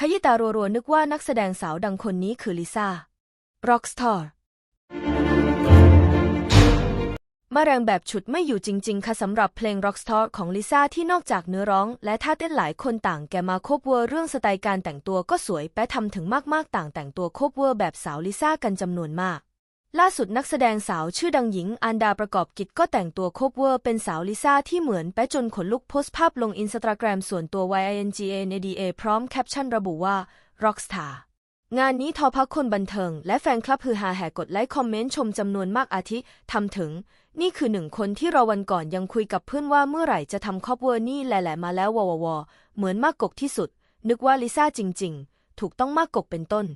ขยี้ตารัวๆนึกว่านักแสดงสาวดังคนนี้คือลิซ่าร็อกสตาร์มาแรงแบบฉุดไม่อยู่จริง ๆ ค่ะสำหรับเพลง Rockstar ของลิซ่าที่นอกจากเนื้อร้อง และท่าเต้นหลายคนต่างแกมาโคบเวอร์เรื่องสไตล์การแต่งตัวก็สวยแปะทำถึงมากๆต่างแต่งตัวโคบเวอร์แบบสาวลิซ่ากันจำนวนมาก ล่าสุดนักแสดงสาวชื่อดังหญิงอันดาประกอบกิจก็แต่งตัวโคบเวอร์เป็นสาวลิซ่าที่เหมือนแปะจนขนลุกโพสต์ภาพลงอินสตาแกรมส่วนตัว YINGANDA พร้อมแคปชั่นระบุว่า Rockstar งานนี้ทอพักคนบันเทิง และแฟนคลับฮือฮาแห่กดไลค์คอมเมนต์ชมจำนวนมากอาทิทำถึง นี่คือหนึ่งคนที่เราวันก่อนยังคุยกับเพื่อนว่าเมื่อไหร่จะทำคอบเวอร์นี่แหละมาแล้ววววเหมือนมากกกที่สุด นึกว่าลิซ่าจริง ๆ ถูกต้องมากกกเป็นต้น